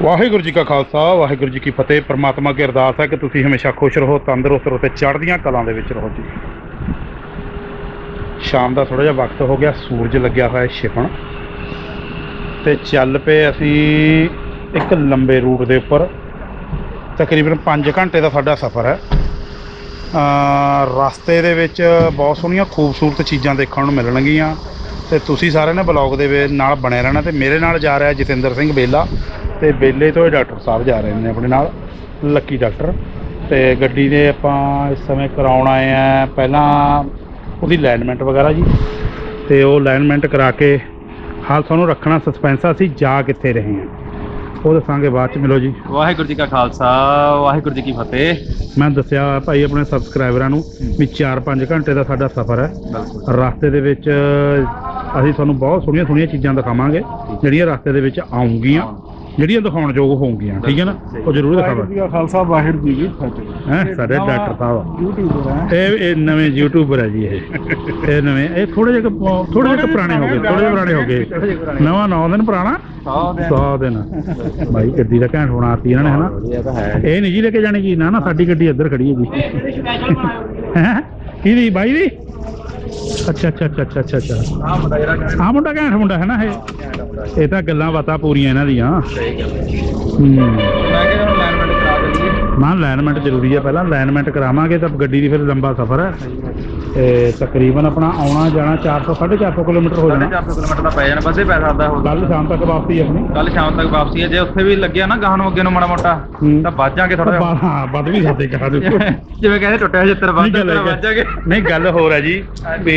ਵਾਹਿਗੁਰੂ ਜੀ ਕਾ ਖਾਲਸਾ, ਵਾਹਿਗੁਰੂ ਜੀ ਕੀ ਫਤਿਹ। ਪ੍ਰਮਾਤਮਾ ਅੱਗੇ ਅਰਦਾਸ ਹੈ ਕਿ ਤੁਸੀਂ ਹਮੇਸ਼ਾ ਖੁਸ਼ ਰਹੋ, ਤੰਦਰੁਸਤ ਰਹੋ ਤੇ ਚੜ੍ਹਦੀਆਂ ਕਲਾਂ ਦੇ ਵਿੱਚ ਰਹੋ ਜੀ। ਸ਼ਾਮ ਦਾ ਥੋੜਾ ਜਿਹਾ ਵਕਤ ਹੋ ਗਿਆ, ਸੂਰਜ ਲੱਗਿਆ ਹੋਇਆ ਹੈ ਛਿਪਣ ਤੇ ਚੱਲ ਪਏ ਅਸੀਂ ਇੱਕ ਲੰਬੇ ਰੂਟ ਦੇ ਉੱਪਰ। ਤਕਰੀਬਨ 5 ਘੰਟੇ ਦਾ ਸਾਡਾ ਸਫ਼ਰ ਹੈ। ਰਸਤੇ ਦੇ ਵਿੱਚ ਬਹੁਤ ਸੋਹਣੀਆਂ, ਖੂਬਸੂਰਤ ਚੀਜ਼ਾਂ ਦੇਖਣ ਨੂੰ ਮਿਲਣਗੀਆਂ। ਤੇ ਤੁਸੀਂ ਸਾਰਿਆਂ ਨੇ ਬਲੌਗ ਦੇ ਨਾਲ ਬਣੇ ਰਹਿਣਾ ਤੇ ਮੇਰੇ ਨਾਲ ਜਾ ਰਿਹਾ ਜਤਿੰਦਰ ਸਿੰਘ ਬੇਲਾ ਤੇ ਬੇਲੇ ਤੋਂ ਇਹ ਡਾਕਟਰ ਸਾਹਿਬ ਜਾ ਰਹੇ ਨੇ ਆਪਣੇ ਨਾਲ ਲੱਕੀ ਡਾਕਟਰ। ਤੇ ਗੱਡੀ ਦੇ ਆਪਾਂ ਇਸ ਸਮੇਂ ਕਰਾਉਣ ਆਏ ਆ ਪਹਿਲਾਂ ਉਹਦੀ ਅਲਾਈਨਮੈਂਟ ਵਗੈਰਾ ਜੀ। ਤੇ ਉਹ ਅਲਾਈਨਮੈਂਟ ਕਰਾ ਕੇ ਹਾਲ ਤੁਹਾਨੂੰ ਰੱਖਣਾ ਸਸਪੈਂਸ ਆ ਅਸੀਂ ਜਾ ਕਿੱਥੇ ਰਹੇ ਹਾਂ। ਉਹ ਦੱਸਾਂਗੇ ਬਾਅਦ ਚ ਮਿਲੋ ਜੀ। ਵਾਹਿਗੁਰੂ ਜੀ ਕਾ ਖਾਲਸਾ ਵਾਹਿਗੁਰੂ ਜੀ ਕੀ ਫਤਿਹ। ਮੈਂ ਦੱਸਿਆ ਭਾਈ ਆਪਣੇ ਸਬਸਕ੍ਰਾਈਬਰਾਂ ਨੂੰ ਵੀ 4-5 ਘੰਟੇ ਦਾ ਸਾਡਾ ਸਫ਼ਰ ਹੈ। ਰਸਤੇ ਦੇ ਵਿੱਚ ਅਸੀਂ ਤੁਹਾਨੂੰ ਬਹੁਤ ਸੋਹਣੀਆਂ ਸੋਹਣੀਆਂ ਚੀਜ਼ਾਂ ਦਿਖਾਵਾਂਗੇ ਜਿਹੜੀਆਂ ਰਸਤੇ ਦੇ ਵਿੱਚ ਆਉਂਗੀਆਂ ਜਿਹੜੀਆਂ ਦਿਖਾਉਣ ਯੋਗ ਹੋਣਗੀਆਂ ਠੀਕ ਹੈ ਨਾ? ਉਹ ਜ਼ਰੂਰ ਦਿਖਾਵਾਂਗੇ। ਦਾ ਖਾਲਸਾ ਵਾਹਿਗੁਰੂ ਜੀ ਕੀ ਫਤਿਹ। ਹੈ ਸਾਡੇ ਡਾਕਟਰ ਸਾਹਿਬ ਯੂਟਿਊਬਰ ਹੈ। ਇਹ ਇਹ ਨਵੇਂ ਯੂਟਿਊਬਰ ਹੈ ਜੀ ਇਹ। ਇਹ ਨਵੇਂ ਇਹ ਥੋੜੇ ਜਿਹੇ ਥੋੜੇ ਜਿਹੇ ਪੁਰਾਣੇ ਹੋ ਗਏ ਥੋੜੇ ਜਿਹੇ ਪੁਰਾਣੇ ਹੋ ਗਏ। ਨਵਾਂ 9 ਦਿਨ ਪੁਰਾਣਾ? 100 ਦਿਨ। ਭਾਈ ਗੱਡੀ ਦਾ ਘੈਂਟ ਬਣਾਤੀ ਇਹਨਾਂ ਨੇ ਹਨਾ? ਇਹ ਨਹੀਂ ਜੀ ਲੈ ਕੇ ਜਾਣੀ ਜੀ। ਨਾ ਨਾ ਸਾਡੀ ਗੱਡੀ ਇੱਧਰ ਖੜੀ ਹੈ ਜੀ। ਹੈ? ਕਿਹਦੀ? ਬਾਈ ਦੀ? ਅੱਛਾ ਅੱਛਾ ਅੱਛਾ ਅੱਛਾ ਅੱਛਾ ਅੱਛਾ। ਆ ਮੁੰਡਾ ਜਿਹੜਾ ਆ ਮੁੰਡਾ ਘੈਂਟ ਮੁੰਡਾ ਹੈ ਨਾ ਇਹ? ਇਹ ਤਾਂ ਗੱਲਾਂ ਬਾਤਾਂ ਪੂਰੀਆਂ ਇਹਨਾਂ ਦੀਆਂ। ਹੂੰ। ਮੈਂ ਕਿਹਾ ਹੁਣ ਅਲਾਈਨਮੈਂਟ ਕਰਾ ਦਿੰਦੀ ਮਾਂ ਅਲਾਈਨਮੈਂਟ ਜ਼ਰੂਰੀ ਹੈ ਪਹਿਲਾਂ ਅਲਾਈਨਮੈਂਟ ਕਰਾਵਾਂਗੇ ਤਾਂ ਗੱਡੀ ਦੀ ਫਿਰ ਲੰਬਾ ਸਫ਼ਰ ਹੈ। ਤੇ ਤਕਰੀਬਨ ਆਪਣਾ ਆਉਣਾ ਜਾਣਾ 400 450 ਕਿਲੋਮੀਟਰ ਹੋ ਜਾਣਾ 450 ਕਿਲੋਮੀਟਰ ਦਾ ਪੈ ਜਾਣਾ ਬੱਸੇ ਪੈ ਸਕਦਾ ਹੋਰ ਕੱਲ ਸ਼ਾਮ ਤੱਕ ਵਾਪਸੀ ਆਪਣੀ ਕੱਲ ਸ਼ਾਮ ਤੱਕ ਵਾਪਸੀ ਹੈ ਜੇ ਉੱਥੇ ਵੀ ਲੱਗਿਆ ਨਾ ਗਾਹਾਂ ਨੂੰ ਅੱਗੇ ਨੂੰ ਮਾੜਾ ਮੋਟਾ। ਤਾਂ ਵੱਜ ਜਾਾਂਗੇ ਥੋੜਾ ਬਾ- ਹਾਂ ਵੱਧ ਵੀ ਸਾਡੇ ਕਹਾ ਦੇ ਜਿਵੇਂ ਕਹਿੰਦੇ ਟੁੱਟਿਆ ਜਿੱਤਰ ਹੈ ਵੱਜ ਜਾਗੇ ਨਹੀਂ ਗੱਲ ਹੋਰ ਹੈ ਜੀ ਵੀ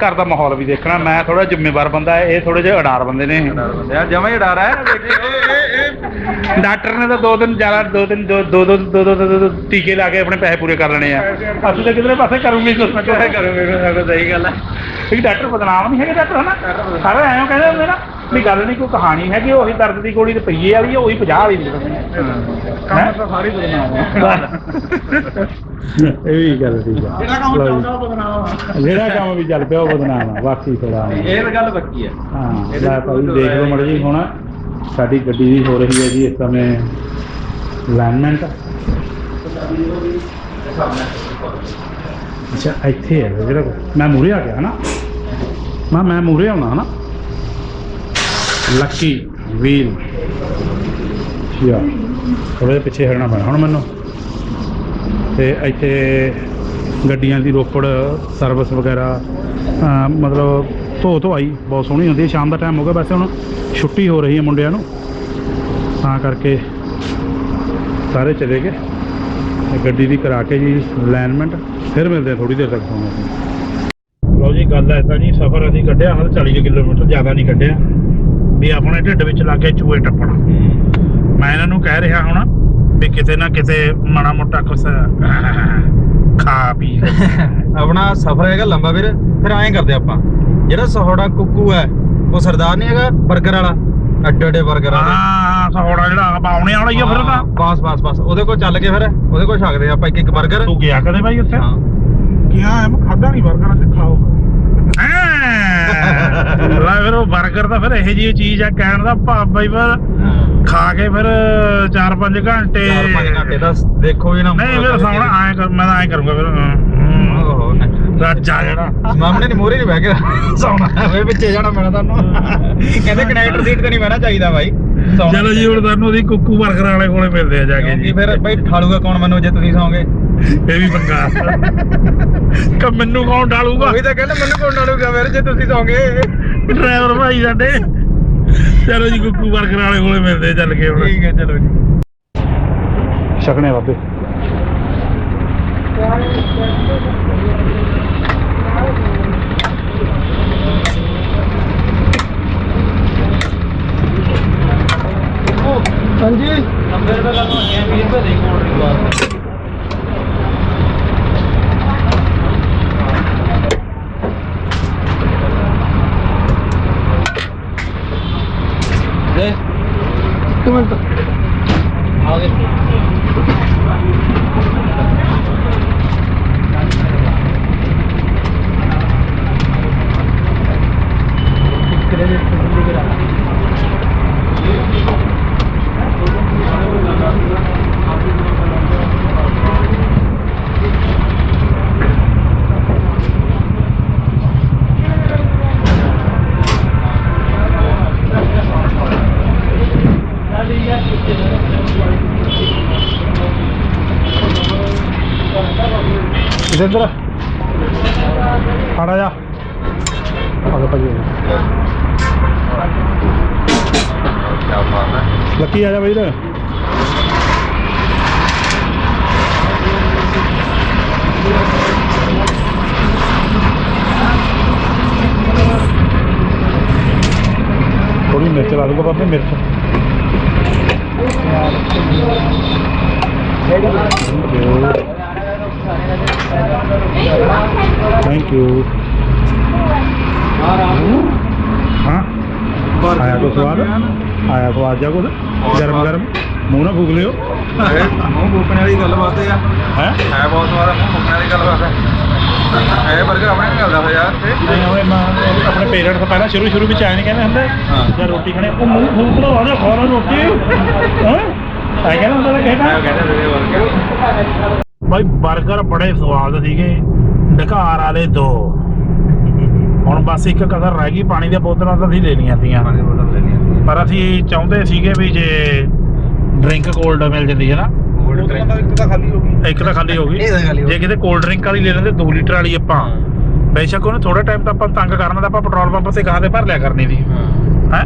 ਘਰ ਦਾ ਮਾਹੌਲ ਵੀ ਦੇਖਣਾ ਮੈਂ ਥੋੜਾ ਜ਼ਿੰਮੇਵਾਰ ਬੰਦਾ ਹੈ ਇਹ ਥੋੜੇ ਜਿਹੇ ਅਡਾਰ ਬੰਦੇ ਨੇ ਯਾਰ ਜਮਾ ਹੀ ਡਰ ਹੈ ਡਾਕਟਰ ਨੇ ਤਾਂ ਦੋ ਦਿਨ ਜ਼ਿਆਦਾ ਦੋ ਦਿਨ ਦੋ ਦੋ ਦੋ ਦੋ ਦੋ- ਦੋ- ਦੋ ਟੀਕੇ ਲਾ ਕੇ ਆਪਣੇ ਪੈਸੇ ਪੂਰੇ ਕਰ ਲੈਣੇ ਆ ਅਸੀਂ ਤਾਂ ਕਿਧਰੇ ਪਾਸੇ ਕਰੂਗੇ ਸਹੀ ਗੱਲ ਹੈ ਇੱਕ ਡਾਕਟਰ ਬਦਨਾਮ ਨਹੀਂ ਹੈਗੇ ਡਾਕਟਰ ਹਨਾ? ਸਾਰੇ ਐਂ ਕਹਿੰਦੇ ਹੁੰਦੇ ਨਾ ਵੀ ਗੱਲ ਨਹੀਂ ਕੋਈ ਕਹਾਣੀ ਹੈਗੀ ਉਹੀ ਦਰਦ ਦੀ ਗੋਲੀ ਤੇ ਪਈਏ ਵਾਲੀ ਆ ਉਹੀ 50 ਵਾਲੀ ਕੰਮ ਤਾਂ ਸਾਰੀ ਬਦਨਾਮ ਹੈ ਇਹ ਵੀ ਗੱਲ ਠੀਕ ਆ। ਜਿਹੜਾ ਕੰਮ। ਚੱਲਦਾ ਉਹ ਬਦਨਾਮ ਆ। ਜਿਹੜਾ ਕੰਮ ਵੀ ਚੱਲ ਪਿਆ ਉਹ ਬਦਨਾਮ ਆ ਬਾਕੀ ਥੋੜਾ ਇਹ ਤਾਂ ਗੱਲ ਪੱਕੀ ਹੈ ਹਾਂ ਲੈ ਭਾਈ ਦੇਖ ਲਓ ਮੜ ਜੀ ਹੁਣ। ਸਾਡੀ ਗੱਡੀ ਦੀ ਹੋ ਰਹੀ ਹੈ ਜੀ ਇਸ ਸਮੇਂ ਅਲਾਈਨਮੈਂਟ ਅੱਛਾ, ਇੱਥੇ ਹੈ ਜਿਹੜਾ ਮੈਂ ਮੂਰੇ ਆ ਗਿਆ, ਹਨਾ? ਮੈਂ ਮੈਂ ਮੂਰੇ ਆਉਣਾ, ਹਨਾ? ਲੱਕੀ ਵੀਲ ਯਾ ਥੋੜੇ ਪਿੱਛੇ ਹਟਣਾ ਪੈਣਾ, ਹੁਣ ਮੈਨੂੰ। ਤੇ ਇੱਥੇ ਗੱਡੀਆਂ ਦੀ ਰੋਪੜ ਸਰਵਿਸ ਵਗੈਰਾ ਅਮ ਮਤਲਬ ਧੋ ਧੋ ਆਈ, ਬਹੁਤ ਸੋਹਣੀ ਹੁੰਦੀ ਹੈ, ਸ਼ਾਮ ਦਾ ਟਾਈਮ ਹੋ ਗਿਆ, ਵੈਸੇ ਹੁਣ ਛੁੱਟੀ ਹੋ ਰਹੀ ਹੈ ਮੁੰਡਿਆਂ ਨੂੰ। ਤਾਂ ਕਰਕੇ ਸਾਰੇ ਚਲੇ ਗਏ। ਤੇ ਗੱਡੀ ਦੀ ਕਰਾ ਕੇ ਜੀ ਅਲਾਈਨਮੈਂਟ ਫਿਰ ਮਿਲਦੇ ਆ ਥੋੜੀ ਦੇਰ ਤੱਕ ਤੁਹਾਨੂੰ ਲਓ ਜੀ ਗੱਲ ਐ ਤਾਂ ਜੀ ਸਫ਼ਰ ਅਸੀਂ ਕੱਢਿਆ ਹਾਲ 40 ਕਿਲੋਮੀਟਰ ਜ਼ਿਆਦਾ ਨਹੀਂ ਕੱਢਿਆ। ਵੀ ਆਪਣੇ ਢਿੱਡ ਵਿੱਚ ਲੱਗ ਕੇ ਚੂਹੇ ਟੱਪਣਾ। ਮੈਂ ਇਹਨਾਂ ਨੂੰ ਕਹਿ ਰਿਹਾ ਹੁਣ ਵੀ ਕਿਤੇ ਨਾ ਕਿਤੇ ਮਾੜਾ ਮੋਟਾ ਕੁਛ ਖਾ ਪੀ ਆਪਣਾ ਸਫ਼ਰ ਹੈਗਾ ਲੰਬਾ ਵੀਰ ਫਿਰ ਐਂ ਕਰਦੇ ਆਪਾਂ। ਜਿਹੜਾ ਸਹੋੜਾ ਕੁੱਕੂ ਹੈ ਉਹ ਸਰਦਾਰ ਨਹੀਂ ਹੈਗਾ 버ਗਰ ਵਾਲਾ। ਅੱਡੇ ਅੱਡੇ 버ਗਰਾਂ ਦੇ ਹਾਂ ਸਹੋੜਾ ਜਿਹੜਾ ਬਾਉਣੇ ਵਾਲਾ ਹੀ ਆ ਫਿਰ ਤਾਂ। ਬਸ ਬਸ ਬਸ। ਉਹਦੇ ਕੋਲ ਚੱਲ ਕੇ ਫਿਰ ਉਹਦੇ ਕੋਲ ਛਕਦੇ ਆਪਾਂ ਇੱਕ ਇੱਕ 버ਗਰ ਤੂੰ ਗਿਆ ਕਦੇ ਬਾਈ ਉੱਥੇ? ਹਾਂ। ਗਿਆ ਮੈਂ ਖਾਦਾ ਨਹੀਂ 버ਗਰਾਂ ਤੇ ਖਾਓ ਲੈ ਫਿਰ ਉਹ 버ਗਰ ਤਾਂ ਫਿਰ ਇਹੋ ਜਿਹੀ ਚੀਜ਼ ਆ ਕਹਿਣ ਦਾ ਭਾਵ ਬਾਈ ਪਰ ਖਾ ਕੇ ਫਿਰ 4-5 ਘੰਟੇ। 4-5 ਘੰਟੇ ਦਾ ਦੇਖੋ ਜੀ ਨਾ ਨਹੀਂ ਫਿਰ ਸੌਣਾ ਐ ਮੈਂ ਤਾਂ ਐ ਕਰੂੰਗਾ ਫਿਰ ਰਾਜਾ ਜਿਹੜਾ। ਸਾਹਮਣੇ ਨਹੀਂ ਮੋਰੇ ਨਹੀਂ ਬਹਿ ਕੇ ਸੌਣਾ। ਵੇ ਪਿੱਛੇ ਜਾਣਾ ਪੈਣਾ ਤੁਹਾਨੂੰ। ਕਹਿੰਦੇ ਕਨੈਕਟਰ ਸੀਟ ਤੇ ਨਹੀਂ ਬਹਿਣਾ ਚਾਹੀਦਾ ਬਾਈ। ਚਲੋ ਜੀ ਹੁਣ ਤੁਹਾਨੂੰ ਉਹਦੀ ਕੁੱਕੂ 버ਗਰ ਵਾਲੇ ਕੋਲੇ ਮਿਲਦੇ ਆ ਜਾ ਕੇ ਜੀ। ਫਿਰ ਬਾਈ ਠਾਲੂਗਾ ਕੌਣ ਮੈਨੂੰ ਜੇ ਤੁਸੀਂ ਸੌਂਗੇ? ਇਹ ਵੀ ਪੰਗਾ। ਕਿ ਮੈਨੂੰ ਕੌਣ ਡਾਲੂਗਾ ਉਹੀ ਤਾਂ ਕਹਿੰਦਾ ਮੈਨੂੰ ਕੌਣ ਠਾਲੂਗਾ ਫਿਰ ਜੇ ਤੁਸੀਂ ਸੌਂਗੇ। ਡਰਾਈਵਰ ਭਾਈ ਸਾਡੇ। ਚਲੋ ਜੀ ਕੁੱਕੂ 버ਗਰ ਵਾਲੇ ਕੋਲੇ ਮਿਲਦੇ ਚੱਲ ਕੇ ਹੁਣ। ਠੀਕ ਹੈ ਚਲੋ ਜੀ। ਛਕਣੇ ਬਾਬੇ। ਹੈ ਲੱਕੀ ਆ ਜਾ ਬਈ ਰੇ ਥੋੜੀ ਮਿਰਚ ਲਾ ਦੂੰਗਾ ਬਾਬੇ ਮਿਰਚ ਥੈਂਕ ਯੂ ਹਾਂ ਆਇਆ ਸਵਾਦ ਆਇਆ ਜਾ ਕੁਝ ਗਰਮ ਗਰਮ। ਮੂੰਹ ਨਾ ਫੂਕ ਲਿਓ। ਮੂੰਹ ਫੂਕਣ ਵਾਲੀ ਗੱਲ ਬਾਤ ਹੈ ਹੈ? ਹੈ ਬਹੁਤ ਸਵਾਦ ਮੂੰਹ ਫੂਕਣ ਵਾਲੀ ਗੱਲ ਬਾਤ ਹੈ। ਇਹ 버ਗਰ ਆਪਣੇ ਮਿਲਦਾ ਯਾਰ ਤੇ। ਨਹੀਂ ਹੋਏ ਮੈਂ ਆਪਣੇ ਪੇਰੈਂਟਸ ਪਹਿਲਾਂ ਸ਼ੁਰੂ ਸ਼ੁਰੂ ਵਿੱਚ ਆਏ ਨਹੀਂ ਕਹਿੰਦੇ ਹੁੰਦੇ ਹਾਂ। ਜਦ ਰੋਟੀ ਖਾਣੇ ਉਹ ਮੂੰਹ ਫੂਕ ਲਓ ਆ ਜਾ ਖਾ ਲਓ ਰੋਟੀ। ਹਾਂ। ਆ ਕਹਿੰਦਾ ਹੁੰਦਾ ਤਾਂ ਮੈਂ ਕਹਿਣਾ ਕਹਿੰਦਾ ਤੇਰੇ ਵਰਗੇ ਬਾਈ 버ਗਰ ਬੜੇ ਸਵਾਦ ਸੀਗੇ। ਢਕਾਰ ਵਾਲੇ ਦੋ। ਹੁਣ ਬਸ ਇੱਕ ਕਸਰ ਰਹਿ ਗਈ ਪਾਣੀ ਦੀਆਂ ਬੋਤਲਾਂ ਤਾਂ ਅਸੀਂ ਲੈਣੀਆਂ ਸੀਆਂ ਪਾਣੀ ਬੋਤਲ ਲੈਣੀ ਹੈ ਪਰ ਅਸੀਂ ਚਾਹੁੰਦੇ ਸੀਗੇ ਵੀ ਜੇ ਡਰਿੰਕ ਕੋਲਡ ਮਿਲ ਜਾਂਦੀ ਹੈ ਨਾ। ਕੋਲਡ ਡਰਿੰਕ ਇੱਕ ਤਾਂ ਖਾਲੀ ਹੋ ਗਈ। ਇੱਕ ਤਾਂ ਖਾਲੀ ਹੋ ਗਈ। ਇਹ ਤਾਂ ਖਾਲੀ ਹੋ ਜੇ ਕਿਤੇ ਕੋਲਡ ਡਰਿੰਕ ਵਾਲੀ ਲੈ ਲੈਂਦੇ 2 ਲੀਟਰ ਵਾਲੀ ਆਪਾਂ। ਬੇਸ਼ੱਕ ਉਹਨੇ ਥੋੜਾ ਟਾਈਮ ਤਾਂ ਆਪਾਂ ਤੰਗ ਕਰਨਾ ਤਾਂ ਆਪਾਂ ਪੈਟਰੋਲ ਪੰਪ ਤੇ ਗਾਂ ਤੇ ਭਰ ਲਿਆ ਕਰਨੀ ਸੀ। ਹਾਂ। ਹੈ?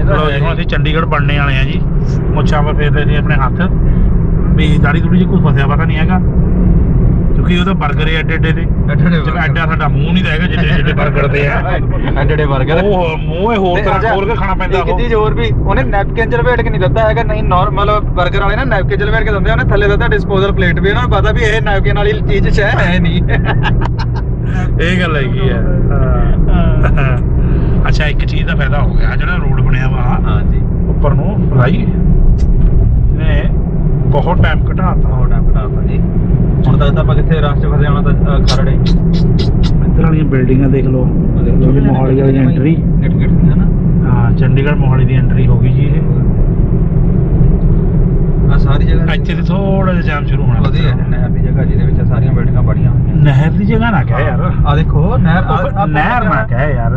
ਇਹ ਤਾਂ ਲੋ ਹੈ ਜੀ ਹੁਣ। ਅਸੀਂ ਚੰਡੀਗੜ੍ਹ ਬਣਨੇ ਵਾਲੇ ਆ ਜੀ। ਮੁੱਛਾਂ 'ਤੇ ਫੇਰਦੇ ਜੀ ਆਪਣੇ ਹੱਥ। ਵੀ ਦਾੜੀ ਦੂੜੀ ਜੀ ਕੋਈ ਫਸਿਆ ਪਤਾ ਨਹੀਂ ਹੈਗਾ। ਕਿਉਂਕਿ ਉਹਦਾ 버ਗਰ ਐ ਐਡੇ ਐਡੇ ਦੇ ਜਿਵੇਂ ਐਡਾ ਸਾਡਾ ਮੂੰਹ ਨਹੀਂ ਹੈਗਾ ਜਿੱਡੇ ਜਿੱਡੇ 버ਗਰ ਤੇ ਆ। ਐਡੇ 버ਗਰ ਉਹ ਮੂੰਹ ਇਹ ਹੋਰ ਤਰ੍ਹਾਂ ਖੋਲ ਕੇ ਖਾਣਾ ਪੈਂਦਾ ਉਹ। ਕਿਤੇ ਹੋਰ ਵੀ ਉਹਨੇ ਨੈਪਕਿਨ ਚ ਲਪੇਟ ਕੇ ਨਹੀਂ ਦਿੱਤਾ ਹੈਗਾ ਨਹੀਂ ਨਾਰਮਲ 버ਗਰ ਵਾਲੇ ਨਾ ਨੈਪਕਿਨ ਚ ਲਪੇਟ ਕੇ ਦਿੰਦੇ ਉਹਨੇ ਥੱਲੇ ਦਿੱਤਾ ਡਿਸਪੋਜ਼ਲ ਪਲੇਟ ਵੀ ਉਹਨਾਂ ਪਤਾ ਵੀ ਇਹ ਨੈਪਕਿਨ ਵਾਲੀ ਚੀਜ਼ ਚ ਹੈ ਨਹੀਂ। ਇਹ ਗੱਲ ਹੈਗੀ ਆ। ਅੱਛਾ ਇੱਕ ਚੀਜ਼ ਦਾ ਫਾਇਦਾ ਹੋ ਗਿਆ ਜਿਹੜਾ ਰੋਡ ਬਣਿਆ ਵਾ ਹਾਂਜੀ। ਉੱਪਰ ਨੂੰ ਫਲਾਈ ਨੇ ਬਹੁਤ ਟਾਈਮ ਘਟਾਤਾ। ਬਹੁਤ ਟਾਈਮ ਜੀ। ਹੁਣ ਤੱਕ ਤਾਂ ਆਪਾਂ ਕਿੱਥੇ ਰਾਸਤੇ ਫਸੇ ਆਉਣਾ ਤਾਂ ਅ, ਖਰੜੇ ਇੱਧਰ ਵਾਲੀਆਂ ਬਿਲਡਿੰਗਾਂ ਦੇਖ ਲਓ ਮੋਹਾਲੀ ਵਾਲੀ ਐਂਟਰੀ ਗਿਟ ਗਿਟ ਹੈ ਨਾ। ਹਾਂ ਚੰਡੀਗੜ੍ਹ ਮੋਹਾਲੀ ਦੀ ਐਂਟਰੀ ਹੋ ਗਈ ਜੀ ਇਹ। ਇੱਥੇ ਤੇ ਥੋੜਾ ਜਿਹਾ ਜਾਮ ਸ਼ੁਰੂ ਹੋਣਾ ਵਧੀਆ। ਹੈ ਨਹਿਰ ਦੀ ਜਗ੍ਹਾ ਜਿਹਦੇ ਵਿੱਚ ਸਾਰੀਆਂ ਬਿਲਡਿੰਗਾਂ ਬੜੀਆਂ ਹੋਈਆਂ। ਨਹਿਰ ਦੀ ਜਗ੍ਹਾ ਨਾ ਕਹਿ ਯਾਰ। ਆ ਦੇਖੋ ਨਹਿਰ ਆ- ਆ- ਨਹਿਰ ਨਾ ਕਹਿ ਯਾਰ।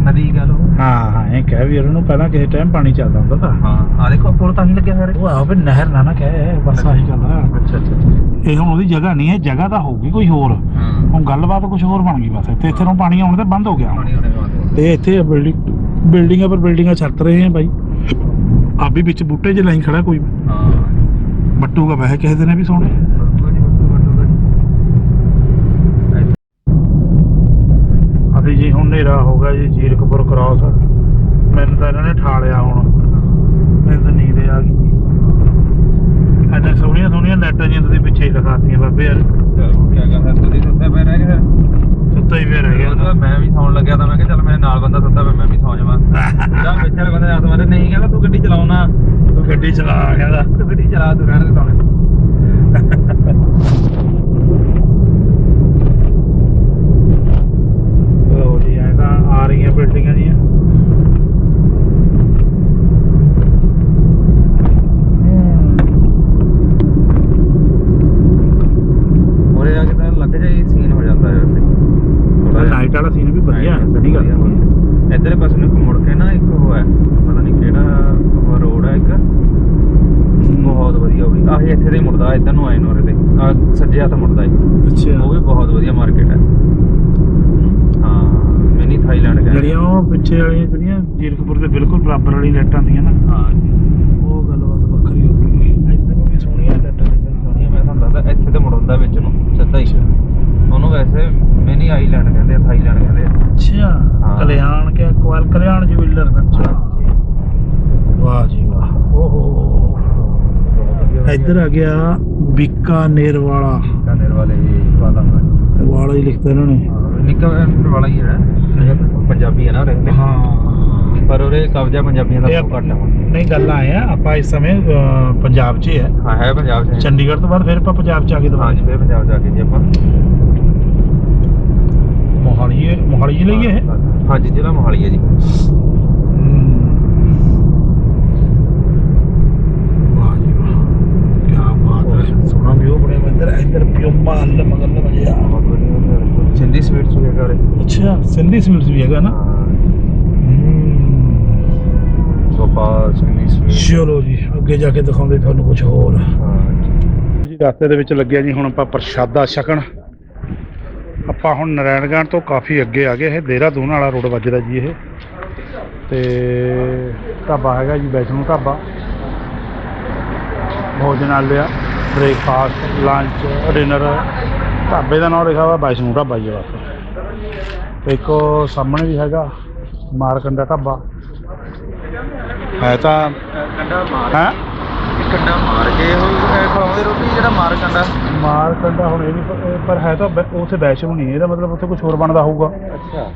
ਨਦੀ ਕਹ ਲੋ ਹਾਂ ਹਾਂ ਇਹ ਕਹਿ ਵੀ ਉਹਨੂੰ ਪਹਿਲਾਂ ਕਿਸੇ ਟਾਈਮ ਪਾਣੀ ਚੱਲਦਾ ਹੁੰਦਾ ਤਾਂ। ਹਾਂ ਆ ਦੇਖੋ ਪੁਲ ਤਾਂ ਹੀ ਲੱਗਿਆ ਸਾਰੇ। ਉਹ ਆਹ ਵੀ ਨਹਿਰ ਨਾ ਨਾ ਕਹਿ ਬਸ ਆਹੀ ਗੱਲ ਆ। ਅੱਛਾ ਅੱਛਾ ਇਹ ਹੁਣ ਉਹਦੀ ਜਗ੍ਹਾ ਨਹੀਂ ਹੈ ਜਗ੍ਹਾ ਤਾਂ ਹੋਊਗੀ ਕੋਈ ਹੋਰ। ਹਾਂ। ਹੁਣ ਗੱਲਬਾਤ ਕੁਝ ਹੋਰ ਬਣ ਗਈ ਬਸ। ਇੱਥੇ ਇੱਥੇ ਨੂੰ ਪਾਣੀ ਆਉਣ ਤੇ ਬੰਦ ਹੋ ਗਿਆ ਹੁਣ। ਪਾਣੀ ਤੇ ਇੱਥੇ ਬਿਲਡਿੰਗ ਬਿਲਡਿੰਗਾਂ ਪਰ ਬਿਲਡਿੰਗਾਂ ਛੱਤ ਰਹੇ ਆ ਬਾਈ। ਆਪ ਵੀ ਵਿੱਚ ਬੂਟੇ 'ਚ ਲਾਈ ਖੜਾ ਕੋਈ। ਹਾਂ। ਬੱਟੂਗਾ ਵੈਸੇ ਕਿਸੇ ਦਿਨ ਇਹ ਵੀ ਸੋਹਣੇ। ਅਸੀਂ ਜੀ ਹੁਣ ਹਨੇਰਾ ਹੋ ਗਿਆ ਜੀ ਜੀਰਕਪੁਰ ਕ੍ਰਾਸ ਮੈਨੂੰ ਤਾਂ ਇਹਨਾਂ ਨੇ ਠਾਲਿਆ ਹੁਣ। ਮੈਨੂੰ ਤਾਂ ਨੀਂਦ ਆ ਗਈ। ਐਡਾ ਸੋਹਣੀਆਂ ਸੋਹਣੀਆਂ ਲਾਈਟਾਂ ਜਿਹੀਆਂ ਤੁਸੀਂ ਪਿੱਛੇ ਹੀ ਲਗਾਤੀਆਂ ਬਾਬੇ। ਯਾਰ ਚਲੋ ਕੀ ਕਰਦਾ ਤੁਸੀਂ ਸੁੱਤੇ ਪਏ ਰਹਿ ਗਏ ਸੁੱਤਾ ਹੀ ਰਹਿ ਗਿਆ ਫਿਰ ਮੈਂ ਵੀ ਸੌਣ ਲੱਗਿਆ ਤਾਂ ਮੈਂ ਕਿਹਾ ਚੱਲ ਮੇਰੇ ਨਾਲ ਬੰਦਾ ਸੁੱਤਾ ਪਿਆ ਮੈਂ ਵੀ ਸੌਂ ਜਾਵਾਂ। ਜਾਂ ਪਿੱਛੇ ਵਾਲੇ ਬੰਦੇ ਨਾਲ ਮੈਂ ਨਹੀਂ ਕਹਿੰਦਾ ਤੂੰ ਗੱਡੀ ਚਲਾਉਣਾ ਤੂੰ ਗੱਡੀ ਚਲਾ ਕਹਿੰਦਾ। ਤੂੰ ਗੱਡੀ ਚਲਾ ਤੂੰ ਰਹਿਣ ਦੇ ਸੌਣੇ ਲੋ ਜੀ ਐ ਤਾਂ ਆ ਰਹੀਆਂ ਬਿਲਡਿੰਗਾਂ ਜੀਆਂ ਉਰੇ ਆ ਕੇ ਤਾਂ ਲੱਗ ਜਾਈ ਸੀਨ ਹੋ ਜਾਂਦਾ ਹੈ ਵੈਸੇ ਥੋੜਾ ਨਾਈਟ ਵਾਲਾ ਸੀਨ ਵੀ ਵਧੀਆ ਹੈ ਬੜੀ ਗੱਲ ਹੈ ਇਧਰੇ ਪਾਸੇ ਨੂੰ ਇੱਕ ਮੁੜ ਕੇ ਨਾ ਇੱਕ ਉਹ ਹੈ ਪਤਾ ਨਹੀਂ ਕਿਹੜਾ ਉਹ ਰੋਡ ਹੈ ਇੱਕ ਬਹੁਤ ਵਧੀਆ ਉਹ ਵੀ ਆਹੀ ਇੱਥੇ ਦੇ ਹੀ ਮੁੜਦਾ ਇਧਰ ਨੂੰ ਆਏ ਨੂੰ ਉਰੇ ਤੇ। ਆ ਸੱਜੇ ਹੱਥ ਮੁੜਦਾ ਹੈ ਅੱਛਾ। ਉਹ ਵੀ ਬਹੁਤ ਵਧੀਆ ਮਾਰਕੀਟ ਹੈ। ਹਾਂ ਮਿਨੀ ਥਾਈਲੈਂਡ ਕਹਿੰਦੇ। ਜਿਹੜੀਆਂ ਉਹ ਪਿੱਛੇ ਵਾਲੀਆਂ ਜਿਹੜੀਆਂ ਜੀਰਕਪੁਰ ਦੇ ਬਿਲਕੁਲ ਬਰਾਬਰ ਵਾਲੀ ਲਾਈਟਾਂ ਆਉਂਦੀਆਂ ਨਾ। ਹਾਂ। ਉਹ ਗੱਲਬਾਤ ਵੱਖਰੀ ਹੋ ਗਈ। ਇੱਧਰ ਨੂੰ ਵੀ ਸੋਹਣੀਆਂ ਲਾਈਟਾਂ ਲੱਗੀਆਂ ਸੋਹਣੀਆਂ। ਮੈਂ ਤੁਹਾਨੂੰ ਦੱਸਦਾ ਇੱਥੇ ਤੇ ਮੁੜਦਾ ਵਿੱਚ ਨੂੰ ਸਿੱਧਾ ਹੀ। ਉਹਨੂੰ ਵੈਸੇ ਮਿਨੀ ਆਈਲੈਂਡ ਕਹਿੰਦੇ ਆ ਥਾਈਲੈਂਡ ਕਹਿੰਦੇ ਆ। ਅੱਛਾ। ਕਲਿਆਣ ਕੇ ਕੋਲ ਕਲਿਆਣ ਜੁਐਲਰ ਅੱਛਾ ਵਾਹ ਜੀ ਵਾਹ ਓਹੋ ਇੱਧਰ ਆ ਗਿਆ ਬੀਕਾਨੇਰ ਵਾਲਾ ਕਾਨੇਰ ਵਾਲੇ ਵਾਲਾ। ਵਾਲਾ ਹੀ ਲਿਖਤਾ ਇਹਨਾਂ ਨੇ। ਨਿੱਕਾ ਵਾਲਾ ਹੀ ਹੈ। ਪੰਜਾਬੀ ਹੈ ਨਾ ਰਹਿੰਦੇ ਹਾਂ। ਪਰ ਉਹਦੇ ਕਬਜ਼ਾ ਪੰਜਾਬੀਆਂ ਦਾ ਘੱਟ ਹੈ। ਨਹੀਂ ਗੱਲ ਆਏ ਆ ਆਪਾਂ ਇਸ ਸਮੇਂ ਪੰਜਾਬ 'ਚ ਹੀ ਹੈ। ਹਾਂ ਹੈ ਪੰਜਾਬ 'ਚ। ਚੰਡੀਗੜ੍ਹ ਤੋਂ ਬਾਅਦ ਫਿਰ ਆਪਾਂ ਪੰਜਾਬ 'ਚ ਆ ਕੇ ਦੁਬਾਰਾ ਜੀ ਫਿਰ ਪੰਜਾਬ ਜਾ ਕੇ ਜੀ ਆਪਾਂ। ਮੋਹਾਲੀ ਹੈ- ਮੋਹਾਲੀ ਜ਼ਿਲ੍ਹਾ ਹੀ ਹੈ ਇਹ? ਹਾਂ ਜੀ ਜ਼ਿਲ੍ਹਾ ਮੋਹਾਲੀ ਹੈ ਜੀ ਵਾਹ ਜੀ ਵਾਹ ਕੀ ਬਾਤ ਹੈ ਸੋਹਣਾ ਵਿਊ ਬਣਿਆ ਹੋਇਆ ਇੱਧਰ ਚਲੋ ਜੀ ਅੱਗੇ ਜਾ ਕੇ ਦਿਖਾਉਂਦੇ ਤੁਹਾਨੂੰ ਕੁਝ ਹੋਰ। ਜੀ ਰਸਤੇ ਦੇ ਵਿੱਚ ਲੱਗਿਆ ਜੀ ਹੁਣ ਆਪਾਂ ਪ੍ਰਸ਼ਾਦਾ ਛਕਣ। ਆਪਾਂ ਹੁਣ ਨਾਰਾਇਣਗੜ੍ਹ ਤੋਂ ਕਾਫੀ ਅੱਗੇ ਆ ਗਏ ਇਹ। ਦੇਹਰਾਦੂਨ ਵਾਲਾ ਰੋਡ ਵੱਜਦਾ ਜੀ ਇਹ। ਤੇ ਢਾਬਾ ਹੈਗਾ ਜੀ Vaishno Dhaba. Bhojnalaya. Breakfast lunch dinner ਢਾਬੇ ਦਾ ਨਾਮ ਲਿਖਿਆ ਹੋਇਆ ਵੈਸ਼ਨੂ ਢਾਬਾ ਜੀ ਬਸ ਤੇ ਇੱਕ ਸਾਹਮਣੇ ਵੀ ਹੈਗਾ ਮਾਰਕੰਡਾ ਢਾਬਾ। ਹੈ ਤਾਂ ਕੰਡਾ ਮਾਰ ਹੈ? ਕੰਡਾ ਮਾਰ ਕੇ ਉਹ ਖਾਉਂਦੇ ਰੋਟੀ ਜਿਹੜਾ ਮਾਰ ਕੰਡਾ ਮਾਰਕੰਡਾ ਹੁਣ ਇਹ ਵੀ ਪਰ ਹੈ ਤਾਂ ਉੱਥੇ ਵੈਸ਼ਨੂ ਨਹੀਂ ਇਹਦਾ ਮਤਲਬ ਉੱਥੇ ਕੁਝ ਹੋਰ ਬਣਦਾ ਹੋਊਗਾ। ਅੱਛਾ।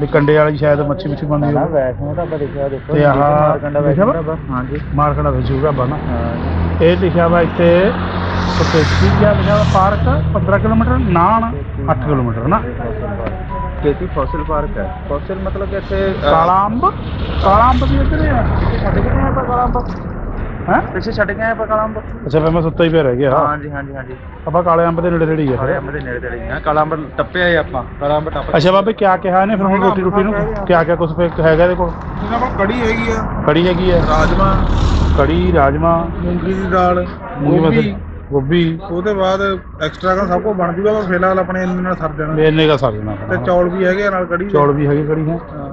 ਵੀ ਕੰਡੇ ਵਾਲੀ ਸ਼ਾਇਦ ਮੱਛੀ ਮੁੱਛੀ ਬਣਦੀ ਹੋਵੇ। ਵੈਸ਼ਨੋ ਢਾਬਾ ਦੇਖਿਆ ਦੇਖੋ ਤੇ ਆਹ ਮਾਰ ਕੰਡਾ ਲਿਖਿਆ ਵਾ? ਵੈਸ਼ਨੋ ਢਾਬਾ ਹਾਂਜੀ। ਮਾਰਕੰਡਾ ਵੈਸ਼ਨੂ ਢਾਬਾ ਨਾ। ਹਾਂ। ਇਹ ਲਿਖਿਆ ਵਾ ਇੱਥੇ ਸਪੇਸੀ ਕਿਆ ਲਿਖਿਆ ਵਾ? ਪਾਰਕ 15 ਕਿਲੋਮੀਟਰ ਨਾਨ 8 ਕਿਲੋਮੀਟਰ ਨਾ। ਖੇਤੀ ਫਸਲ ਪਾਰਕ ਹੈ? ਫਸਲ ਮਤਲਬ ਕਿ ਇੱਥੇ ਕਾਲਾ ਅੰਬ ਕਾਲਾ ਅੰਬ ਵੀ ਇੱਧਰ ਹੀ ਆ। ਛੱਡ ਕੇ ਆਏ ਆਪਾਂ ਕਾਲਾ ਅੰਬ ਹੈ? ਪਿੱਛੇ ਛੱਡ ਕੇ ਆਪਾਂ ਕਾਲਾ ਅੰਬ? ਅੱਛਾ ਫਿਰ ਮੈਂ ਸੁੱਤਾ ਹੀ ਪਿਆ ਰਹਿ ਗਿਆ। ਹਾਂਜੀ ਹਾਂਜੀ ਹਾਂਜੀ। ਆਪਾਂ ਕਾਲੇ ਅੰਬ ਦੇ ਨੇੜੇ ਨੇੜੇ ਹੀ ਕਾਲੇ ਆ ਅੰਬ ਦੇ ਨੇੜੇ ਤੇੜੇ ਆ। ਕਾਲਾ ਅੰਬ ਟੱਪਿਆ ਹੀ ਆਪਾਂ। ਕਾਲਾ ਅੰਬ ਟੱਪ ਅੱਛਾ ਬਾਬੇ ਕਿਆ ਕਿਹਾ ਇਹਨੇ ਫਿਰ ਹੁਣ ਰੋਟੀ ਰੋਟੀ ਨੂੰ? ਕਿਆ ਕਿਆ ਕੁਝ ਫਿਰ? ਹੈਗਾ ਇਹਦੇ ਕੋਲ? ਇਹਨਾਂ ਕੋਲ ਕੜੀ ਹੈਗੀ ਆ। ਕੜੀ ਹੈਗੀ ਹੈ ਰਾਜਮਾ। ਕੜੀ ਰਾਜਮਾ। ਮੂੰਗੀ ਦੀ ਦਾਲ ਮੂੰਗੀ ਗੋਭੀ। ਗੋਭੀ। ਉਹਦੇ ਬਾਅਦ ਐਕਸਟਰਾ ਦਾ ਸਭ ਕੁਝ ਬਣ ਜੂਗਾ ਪਰ ਫਿਲਹਾਲ ਆਪਣੇ ਇੰਨੇ ਨਾਲ ਸਰ ਜਾਣਾ। ਇੰਨੇ ਦਾ ਸਰ ਜਾਣਾ। ਤੇ ਚੌਲ ਵੀ ਹੈਗੇ ਆ ਨਾਲ ਕੜੀ। ਚੌਲ ਵੀ ਹੈਗੇ ਕੜੀ ਹੈ। ਹਾਂ।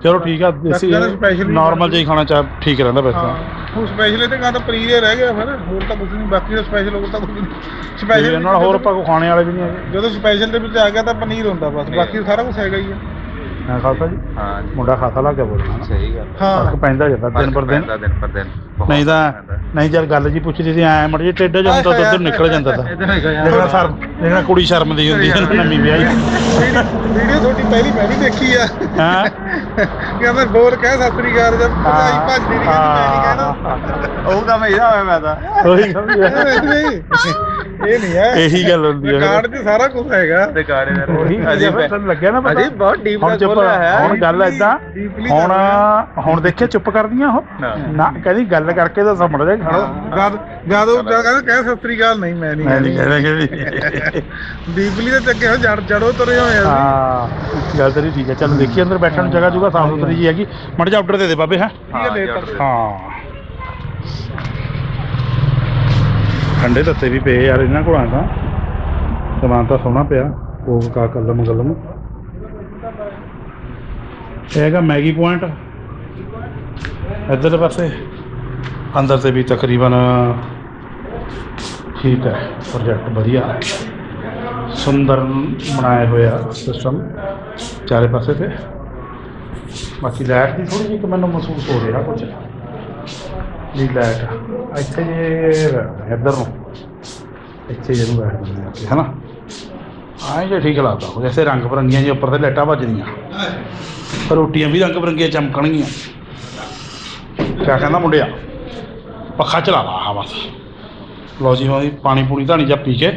ਚਲੋ ਠੀਕ ਆ ਦੇਸੀ ਕਹਿੰਦਾ special ਵੀ ਨਾਰਮਲ ਜਿਹਾ ਹੀ ਖਾਣਾ ਚਾਹ ਠੀਕ ਰਹਿੰਦਾ ਵੈਸੇ ਹਾਂ ਤਾਂ ਹੁਣ ਸਪੈਸ਼ਲ ਤੇ ਕਹਿੰਦਾ ਪਨੀਰ ਰਹਿ ਗਿਆ ਫਿਰ ਹੋਰ ਤਾਂ ਕੁਝ ਨਹੀਂ ਬਾਕੀ ਦਾ ਸਪੈਸ਼ਲ ਹੋਰ ਤਾਂ ਕੁਝ ਨਹੀਂ। ਸਪੈਸ਼ਲ ਇਹਨਾਂ ਨਾਲ ਹੋਰ ਆਪਾਂ ਕੋ ਖਾਣੇ ਵਾਲੇ ਵੀ ਨਹੀਂ ਹੈਗੇ। ਜਦੋਂ ਸਪੈਸ਼ਲ ਦੇ ਵਿੱਚ ਆ ਗਿਆ ਤਾਂ ਪਨੀਰ ਹੁੰਦਾ ਬਸ ਬਾਕੀ ਸਾਰਾ ਕੁਝ ਹੈਗਾ ਹੀ ਆ। ਮੈਂ ਖਾਲਸਾ ਜੀ? ਹਾਂ ਜੀ ਮੁੰਡਾ ਖਾਸਾ ਲੱਗ ਗਿਆ ਬੋਲਣਾ ਸਹੀ ਗੱਲ। ਫ਼ਰਕ ਹਾਂ ਪੈਂਦਾ ਜਾਂਦਾ ਦਿਨ ਪਰ ਦਿਨ। ਪੈਂਦਾ ਦਿਨ ਪਰ ਦਿਨ। ਬਹੁਤ ਨਹੀਂ ਤਾਂ। ਨਹੀਂ ਜਦ ਗੱਲ ਜੀ ਪੁੱਛਦੀ ਸੀ ਐ ਮੜ ਜੇ ਟੇਡਾ ਜਿਹਾ ਹੁੰਦਾ ਤਾਂ ਉਧਰ ਨਿਕਲ ਜਾਂਦਾ ਤਾਂ। ਜਿਹੜਾ ਸ਼ਰਮ ਜਿਹੜਾ ਕੁੜੀ ਸ਼ਰਮ ਦੀ ਹੁੰਦੀ ਹੈ ਨਵੀਂ ਵਿਆਹੀ। ਵੀਡੀਓ ਤੁਹਾਡੀ ਪਹਿਲੀ ਮੈਂ ਵੀ ਦੇਖੀ ਆ। ਹਾਂ। ਕਹਿੰਦਾ ਬੋਲ ਕਹਿ ਸਤਿ ਸ੍ਰੀ ਅਕਾਲ ਜਦ ਭਜਾਈ ਭੱਜਦੀ ਨਹੀਂ ਕਹਿੰਦੀ ਮੈਂ ਨਹੀਂ ਕਹਿਣਾ। ਉਹ ਤਾਂ ਮੈਂ ਇਹਦਾ ਹੋਇਆ ਮੈਂ ਤਾਂ। ਉਹੀ ਸਮਝ ਗਿਆ। ਇਹ ਨਹੀਂ ਹੈ। ਇਹੀ ਗੱਲ ਹੁੰਦੀ ਹੈ। ਕਾਰਡ 'ਚ ਸਾਰਾ ਕੁਝ ਹੈਗਾ। ਤੇ ਕਾਰੇ ਉਹੀ ਅਜੇ ਅਜੇ ਤੁਹਾਨੂੰ ਲੱਗਿਆ ਨਾ ਪਤਾ? ਅਜੇ ਬਹੁਤ ਡੀਪ ਚੁੱਪ ਖੋਲਿਆ ਹੈ। ਹੁਣ ਗੱਲ deeply ਹੁਣ ਹੁਣ ਦੇਖੇ ਚੁੱਪ ਕਰਦੀਆਂ ਉਹ। ਹਾਂ। ਨਾ ਕਹਿੰਦੀ ਗੱਲ ਕਰਕੇ ਤਾਂ ਸਮਝ ਜਾ ਖੜੋ। ਗਦ ਗਦ ਕਹਿੰਦਾ ਕਹਿ ਸਤਿ ਸ੍ਰੀ ਅਕਾਲ ਨਹੀਂ ਮੈਂ ਨਹੀਂ ਮੈਂ ਨਹੀਂ ਕਹਿੰਦਾ। ਕਿ ਡੀਪਲੀ ਤੇ ਚੱਕੇ ਹੋ ਜੜ ਜੜੋ ਤੁਰੇ ਹੋਏ ਆ। ਹਾਂ। ਗੱਲ ਤੇਰੀ ਠੀਕ ਹੈ। ਚਲ ਦੇਖੀ ਅੰਦਰ ਬੈਠਣ ਨੂੰ ਜਗ੍ਹਾ ਜੁਗਾ ਸਾਫ਼ ਸੁਥਰੀ ਜੀ ਹੈਗੀ। ਮੜ ਜਾ ਆਰਡਰ ਦੇ ਦੇ ਬਾਬੇ ਹੈ? ਹਾਂ ਦੇ ਜੀ, ਤਾ। order ਹਾਂ ਠੰਡੇ ਤੱਤੇ ਵੀ ਪਏ ਯਾਰ ਇਹਨਾਂ ਕੋਲਾਂ ਤਾਂ। ਸਮਾਨ ਤਾਂ ਸੋਹਣਾ ਪਿਆ ਕੋਕ ਕਾ ਕਲਮ ਕਲਮ ਇਹ ਹੈਗਾ ਮੈਗੀ ਪੁਆਇੰਟ। ਇੱਧਰਲੇ ਪਾਸੇ, ਅੰਦਰ ਤੇ ਵੀ ਤਕਰੀਬਨ ਠੀਕ ਹੈ ਪ੍ਰੋਜੈਕਟ ਵਧੀਆ ਸੁੰਦਰ ਬਣਾਇਆ ਹੋਇਆ ਸਿਸਟਮ ਚਾਰੇ ਪਾਸੇ ਤੇ। ਬਾਕੀ ਲਾਈਟ ਦੀ ਥੋੜੀ ਜਿਹੀ ਕਿ ਮੈਨੂੰ ਮਹਿਸੂਸ ਹੋ ਰਿਹਾ ਕੁਝ ਲਾਈਟ। ਇੱਥੇ ਜੇ ਇੱਧਰ ਨੂੰ। ਇੱਥੇ ਜਿਹਨੂੰ ਰੱਖਦੇ ਆ ਕਿ ਹਨਾ? ਆਏ ਠੀਕ ਲੱਗਦਾ ਉਹ ਜੈਸੇ ਰੰਗ ਬਰੰਗੀਆਂ ਜੀ ਉੱਪਰ ਤੇ ਲਾਈਟਾਂ ਵੱਜਦੀਆਂ ਰੋਟੀਆਂ ਵੀ ਰੰਗ ਬਰੰਗੀਆਂ ਚਮਕਣਗੀਆਂ। ਕਿਆ ਕਹਿੰਦਾ ਮੁੰਡਿਆ? ਪੱਖਾ ਚਲਾ ਲਾ ਆ ਬਸ। ਲਓ ਜੀ ਹੁਣ ਪਾਣੀ ਪੂਣੀ ਧਾਣੀ ਜਾਂ ਪੀ ਕੇ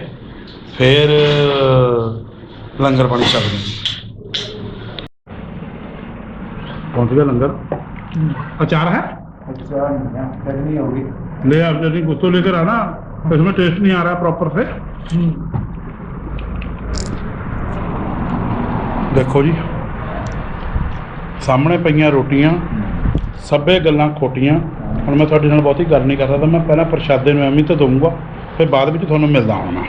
ਫੇਰ ਲੰਗਰ ਪਾਣੀ ਛਕਦੇ ਜੀ ਪਹੁੰਚ ਗਿਆ ਲੰਗਰ? ਅਚਾਰ ਹੈ? ਅੱਛਾ ਗਰਮੀ ਹੋ ਗਈ ले आप यदि कुछ तो लेकर आना इसमें टेस्ट नहीं आ रहा प्रॉपर से ਦੇਖੋ ਜੀ ਸਾਹਮਣੇ ਪਈਆਂ ਰੋਟੀਆਂ ਸਭੇ ਗੱਲਾਂ ਖੋਟੀਆਂ ਹੁਣ ਮੈਂ ਤੁਹਾਡੇ ਨਾਲ ਬਹੁਤੀ ਗੱਲ ਨਹੀਂ ਕਰ ਸਕਦਾ ਮੈਂ ਪਹਿਲਾਂ ਪ੍ਰਸ਼ਾਦੇ ਨੂੰ ਐਵੇਂ ਤਾਂ ਦਊਂਗਾ ਫਿਰ ਬਾਅਦ ਵਿੱਚ ਤੁਹਾਨੂੰ ਮਿਲਦਾ ਹਾਂ ਮੈਂ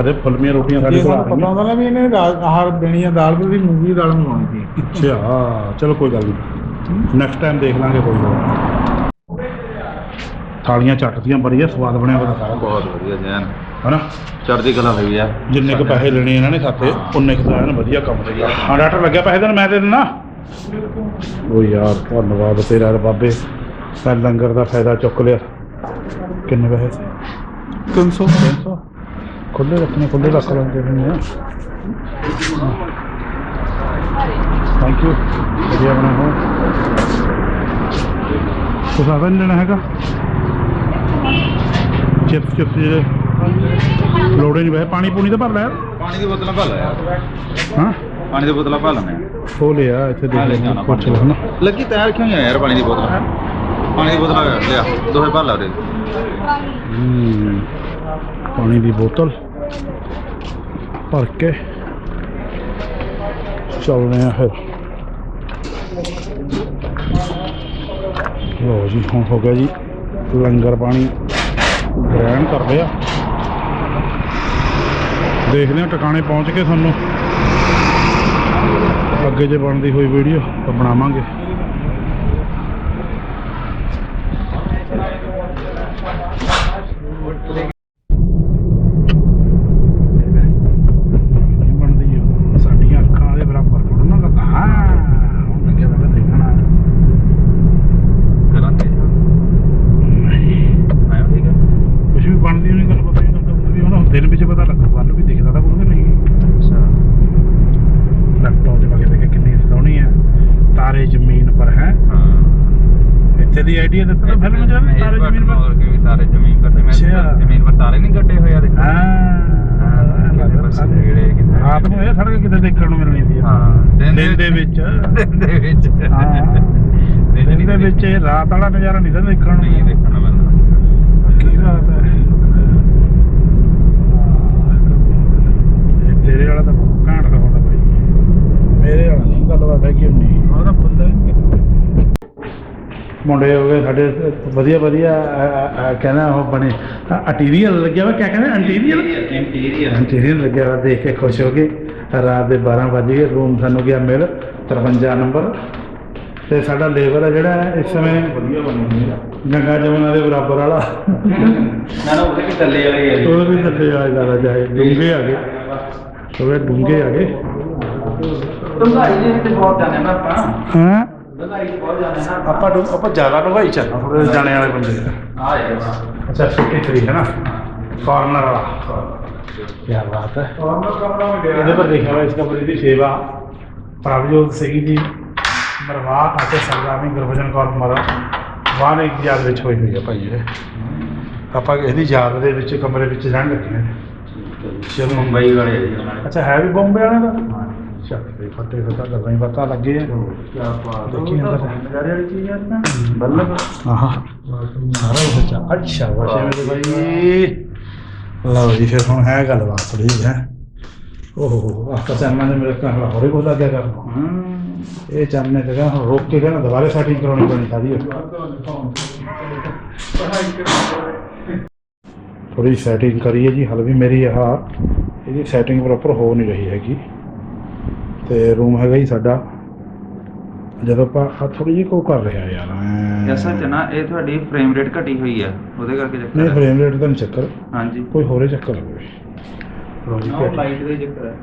ਅਰੇ ਫੁੱਲਮੀਆਂ ਰੋਟੀਆਂ ਸਾਡੇ ਜੇ ਕੋਲ ਆ ਸਾਨੂੰ ਪਤਾ ਰਹੀਆਂ ਹੁੰਦਾ ਨਾ ਵੀ ਇਹਨੇ ਦਾਲ ਆਹਾਰ ਦੇਣੀ ਆ ਦਾਲ ਵੀ ਮੂੰਗੀ ਦੀ ਦਾਲ ਮੰਗਾਉਣੀ ਸੀ ਅੱਛਾ ਚਲੋ ਕੋਈ ਗੱਲ ਨਹੀਂ ਨੈਕਸਟ ਟਾਈਮ ਦੇਖ ਲਾਂਗੇ ਕੋਈ ਨਹੀਂ। ਥਾਲੀਆਂ ਚੱਟਦੀਆਂ ਬੜੀਆ ਸਵਾਦ ਬਣਿਆ ਹੋਇਆ। ਸਾਰਾ ਬਹੁਤ ਵਧੀਆ ਜੈਨ। ਹਨਾ? ਚੜ੍ਹਦੀ ਕਲਾ ਹੋਈ ਆ। ਜਿੰਨੇ ਕੁ ਪੈਸੇ ਲੈਣੇ ਇਹਨਾਂ ਨੇ ਖਾਤੇ ਉਨੇ ਕੁ ਤਾਂ ਐਨ ਵਧੀਆ ਕੰਮ ਤੇ ਹਾਂ ਡਾਕਟਰ ਲੱਗਿਆ ਪੈਸੇ ਦੇਣ ਮੈਂ ਦੇ ਦਿੰਦਾ ਉਹ ਯਾਰ ਧੰਨਵਾਦ ਤੇਰਾ ਬਾਬੇ। ਮੈਂ ਲੰਗਰ ਦਾ ਫਾਇਦਾ ਚੁੱਕ ਲਿਆ। ਕਿੰਨੇ ਪੈਸੇ? ਸੀ। 300 300 ਖੁੱਲੇ ਰੱਖਣੇ ਖੁੱਲੇ ਰੱਖ ਲੈਂਦੇ ਨੇ ਥੈਂਕ ਯੂ ਵਧੀਆ ਬਣਾ ਹੋ ਆਦਾ ਨਹੀਂ ਲੈਣਾ ਹੈਗਾ? ਚਿਪਸ ਚਿਪਸ ਜਿਹੜੇ ਲੋੜੇ ਨਹੀਂ ਵੈਸੇ ਪਾਣੀ ਪੂਣੀ ਤਾਂ ਭਰ ਲੈ ਪਾਣੀ ਦੀ ਬੋਤਲਾਂ ਭਾ ਲਿਆ ਹਾਂ? ਪਾਣੀ ਦੀ ਬੋਤਲਾਂ ਭਾ ਲੈਣੇ ਉਹ ਲਿਆ ਇੱਥੇ ਲੈ ਦੇਖ ਜਾਣਾ ਪੁੱਛ ਲੈ ਹਨਾ ਲੱਗੀ ਤਿਆਰ ਕਿਉਂ ਨਹੀਂ ਆ ਯਾਰ ਪਾਣੀ ਦੀ ਬੋਤਲ? ਪਾਣੀ ਦੀ ਬੋਤਲ ਲਿਆ ਦੋਹੇ ਭਰ ਲਾ ਹੂੰ ਪਾਣੀ ਦੀ ਬੋਤਲ ਭਰ ਕੇ ਚੱਲਦੇ ਆ ਫਿਰ। ਲੋ ਜੀ, ਹੁਣ ਹੋ ਗਿਆ ਜੀ ਲੰਗਰ ਪਾਣੀ। ਗ੍ਰਹਿਣ ਕਰਦੇ ਆ ਦੇਖਦੇ ਹਾਂ ਟਿਕਾਣੇ ਪਹੁੰਚ ਕੇ ਤੁਹਾਨੂੰ ਅੱਗੇ ਜੇ ਬਣਦੀ ਹੋਈ ਵੀਡੀਓ ਤਾਂ ਬਣਾਵਾਂਗੇ। ਦਿਨ ਦੇ ਵਿੱਚ। ਦਿਨ ਦੇ ਵਿੱਚ। ਦਿਨ ਦੇ ਵਿੱਚ ਇਹ ਰਾਤ ਵਾਲਾ ਨਜ਼ਾਰਾ ਨਹੀਂ ਤਾਂ ਦੇਖਣ ਨੂੰ। ਨਹੀਂ ਦੇਖਣਾ ਮਿਲਦਾ ਕੀ ਬਾਤ ਹੈ? ਤੇਰੇ ਵਾਲਾ ਤਾਂ ਘੈਂਟ ਦਿਖਾਉਂਦਾ ਬਾਈ। ਮੇਰੇ ਵਾਲਾ ਨਹੀਂ ਗੱਲਬਾਤ ਹੈਗੀ ਉਨੀ। ਉਹਦਾ ਫੁੱਲ ਮੁੰਡੇ ਹੋ ਗਏ ਸਾਡੇ ਵਧੀਆ ਵਧੀਆ ਕਹਿੰਦਾ ਉਹ ਬਣੇ। ਅਟੀਰੀਅਲ ਲੱਗਿਆ ਵਾ ਕਿਆ ਕਹਿੰਦੇ? ਅੰਟੀਰੀਅਲ ਇੰਟੀਰੀਅਰ ਲੱਗਿਆ ਵਾ ਦੇਖ ਕੇ ਖੁਸ਼ ਹੋ ਗਏ। ਰਾਤ ਦੇ 12 ਵਜ ਗਏ ਰੂਮ ਸਾਨੂੰ ਗਿਆ ਮਿਲ 53 ਨੰਬਰ। ਤੇ ਸਾਡਾ ਲੇਬਰ ਹੈ ਜਿਹੜਾ ਇਸ ਸਮੇਂ ਵਧੀਆ ਬਣਿਆ ਗੰਗਾ ਜਮਨਾ ਦੇ ਬਰਾਬਰ ਵਾਲਾ। ਨਾ ਨਾ ਉਹਦੇ ਵੀ ਥੱਲੇ ਵਾਲੇ ਹੀ ਉਹ ਵੀ ਥੱਲੇ ਆ ਜ਼ਿਆਦਾ ਜਾਏ ਡੂੰਘੇ ਆ ਗਏ। ਥੋੜੇ ਡੂੰਘੇ ਆ ਗਏ। ਤੁੰਗਾਈ ਦੇ ਵਿੱਚ ਬਹੁਤ ਜਾਣੇ ਨਾ ਆਪਾਂ। ਹਾਂ। ਤੁੰਗਾਈ ਬਹੁਤ ਜਾਣੇ ਨਾ ਆਪਾਂ। ਡੂੰ- ਆਪਾਂ ਜ਼ਿਆਦਾ ਡੂੰਘਾਈ ਚੱਲਣਾ ਥੋੜੇ ਜਾਣੇ ਵਾਲੇ ਬੰਦੇ। ਆ ਜਾਏਗਾ ਅੱਛਾ 53 ਹੈ ਨਾ। ਕਾਰਨਰ ਵਾਲਾ। ਕੀ ਬਾਤ ਹੈ। ਇਹਦੇ ਪਰ ਲਿਖਿਆ ਹੋਇਆ ਇਸ ਕਮਰੇ ਦੀ ਸੇਵਾ ਪ੍ਰਭਜੋਤ ਸਿੰਘ ਜੀ ਮਰਵਾ ਅਤੇ ਸਰਦਾਰਨੀ ਗੁਰਬਚਨ ਕੌਰ ਮਰਾ ਨੇ ਇੱਕ ਯਾਦ ਵਿੱਚ ਹੋਈ ਹੋਈ ਹੈ ਭਾਈ ਇਹ। ਆਪਾਂ ਇਹਦੀ ਯਾਦ ਦੇ ਵਿੱਚ ਕਮਰੇ ਵਿੱਚ ਰਹਿਣ ਲੱਗੇ ਹਾਂ। ਚਲੋ ਮੁੰਬਈ ਵਾਲੇ ਨੇ ਅੱਛਾ ਹੈ ਵੀ ਬੰਬੇ ਵਾਲੇ ਦਾ? ਚੱਲ ਤੇ ਫੱਟੇ ਫੱਟਾ ਗੱਲਾਂ ਹੀ ਪਤਾ ਲੱਗੇ ਕੀ ਬਾਤ ਦੇਖੀ ਅੰਦਰ। ਨਜ਼ਾਰੇ ਵਾਲੀ ਚੀਜ਼ ਹੈ ਨਾ। ਬੱਲਬ। ਆਹਾ ਸਾਰਾ ਅੱਛਾ। ਵਾਸ਼ੇ ਮੇਰੇ ਭਾਈ ਲਓ ਜੀ ਫਿਰ ਹੁਣ ਹੈ ਗੱਲਬਾਤ ਥੋੜੀ ਜਿਹੀ ਹੈ। ਓਹੋ ਆਹ ਤਾਂ ਚੰਨਾ ਨੇ ਮੇਰੇ ਘਰ ਹੋਰੇ ਕੋਲ ਲੱਗਿਆ ਕਰਨ ਹੂੰ। ਇਹ ਚੰਨੇ ਕਹਿੰਦਾ ਹੁਣ ਰੋਕ ਕੇ ਕਹਿੰਦਾ ਦੁਬਾਰੇ ਸੈਟਿੰਗ ਕਰਾਉਣੀ ਪੈਣੀ ਸਾਰੀ। ਥੋੜੀ ਸੈਟਿੰਗ ਕਰੀਏ ਜੀ ਹਲ ਵੀ ਮੇਰੀ ਆਹ ਇਹਦੀ ਸੈਟਿੰਗ ਪ੍ਰੋਪਰ ਹੋ ਨਹੀਂ ਰਹੀ ਹੈਗੀ। ਤੇ ਰੂਮ ਹੈਗਾ ਜੀ ਸਾਡਾ। ਜਦੋਂ ਆਪਾਂ ਆ ਥੋੜੀ ਜਿਹੀ ਕੋ ਕਰ ਰਿਹਾ ਯਾਰ ਐਂ। ਐਸਾ ਚਨਾ ਇਹ ਤੁਹਾਡੀ ਫਰੇਮ ਰੇਟ ਘਟੀ ਹੋਈ ਹੈ ਉਹਦੇ ਕਰਕੇ ਚੱਕਰ ਨਹੀਂ ਹੈ। ਫਰੇਮ ਰੇਟ ਦਾ ਨਹੀਂ ਚੱਕਰ। ਹਾਂਜੀ। ਕੋਈ ਹੋਰੇ ਚੱਕਰ ਹੈ ਕੋਈ ਜੀ ਉਹ ਲਾਈਟ ਦੇ ਚੱਕਰ ਹੈ